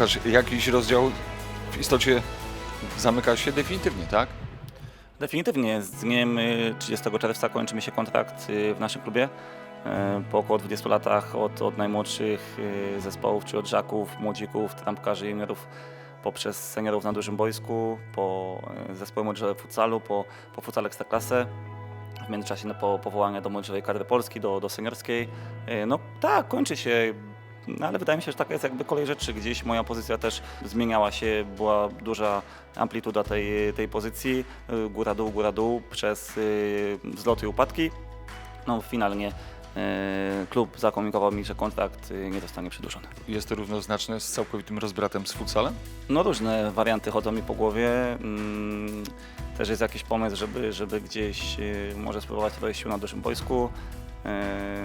Łukasz, jakiś rozdział w istocie zamyka się definitywnie, tak? Definitywnie. Z dniem y, 30 czerwca kończy mi się kontrakt y, w naszym klubie. E, Po około 20 latach od, od najmłodszych y, zespołów, czy od żaków, młodzików, trampkarzy, juniorów, poprzez seniorów na dużym boisku, po y, zespoły młodzieżowe futsalu, po, po futsal ekstraklasę. W międzyczasie no, po powołania do młodzieżowej kadry Polski, do, do seniorskiej. No tak, kończy się no, ale wydaje mi się, że taka jest jakby kolej rzeczy. Gdzieś moja pozycja też zmieniała się, była duża amplituda tej, tej pozycji, y, góra-dół, góra-dół, przez y, wzloty i upadki. No finalnie y, klub zakomunikował mi, że kontrakt y, nie zostanie przedłużony. Jest to równoznaczne z całkowitym rozbratem z futsalem? No różne warianty chodzą mi po głowie. Mm, Też jest jakiś pomysł, żeby, żeby gdzieś może spróbować wejść na dużym boisku.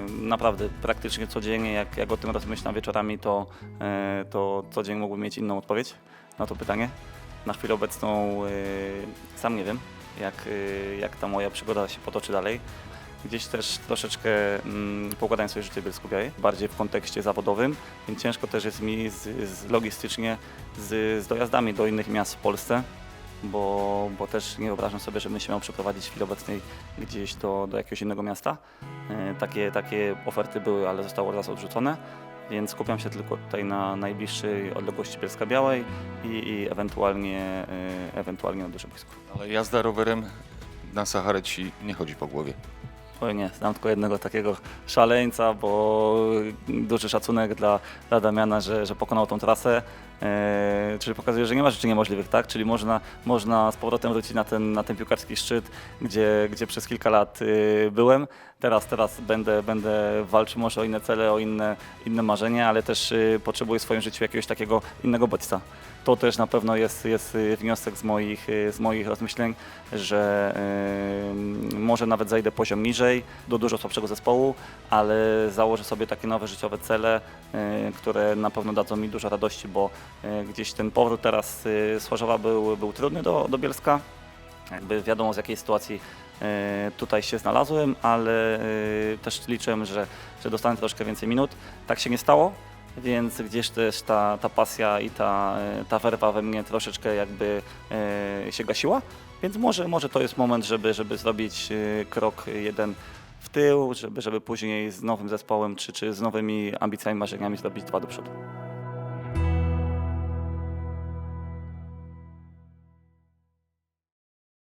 Naprawdę praktycznie codziennie, jak, jak o tym rozmyślam wieczorami, to, y, to codziennie mógłbym mieć inną odpowiedź na to pytanie. Na chwilę obecną y, sam nie wiem, jak, y, jak ta moja przygoda się potoczy dalej. Gdzieś też troszeczkę mm, poukładałem swoje życie w bardziej w kontekście zawodowym, więc ciężko też jest mi z, z logistycznie z, z dojazdami do innych miast w Polsce, bo, bo też nie wyobrażam sobie, żebym się miał przeprowadzić w chwili obecnej gdzieś do, do jakiegoś innego miasta. E, Takie, takie oferty były, ale zostały od razu odrzucone, więc skupiam się tylko tutaj na najbliższej odległości Bielska Białej i, i ewentualnie, e, ewentualnie na dużym boisku. Ale jazda rowerem na Saharę ci nie chodzi po głowie. Oj nie, znam tylko jednego takiego szaleńca, bo duży szacunek dla, dla Damiana, że, że pokonał tą trasę. E, czyli pokazuje, że nie ma rzeczy niemożliwych, tak? Czyli można, można z powrotem wrócić na ten, na ten piłkarski szczyt, gdzie, gdzie przez kilka lat y, byłem. Teraz, teraz będę, będę walczył może o inne cele, o inne, inne marzenia, ale też y, potrzebuję w swoim życiu jakiegoś takiego innego bodźca. To też na pewno jest, jest y, wniosek z moich, y, z moich rozmyśleń, że y, może nawet zajdę poziom niżej, do dużo słabszego zespołu, ale założę sobie takie nowe życiowe cele, y, które na pewno dadzą mi dużo radości, bo y, gdzieś ten powrót teraz y, z Chorzowa był, był trudny do, do Bielska. Jakby wiadomo z jakiej sytuacji y, tutaj się znalazłem, ale y, też liczyłem, że, że dostanę troszkę więcej minut. Tak się nie stało, więc gdzieś też ta, ta pasja i ta, y, ta werwa we mnie troszeczkę jakby się gasiła. Więc może, może to jest moment, żeby, żeby zrobić krok jeden w tył, żeby, żeby później z nowym zespołem czy, czy z nowymi ambicjami, marzeniami zrobić dwa do przodu.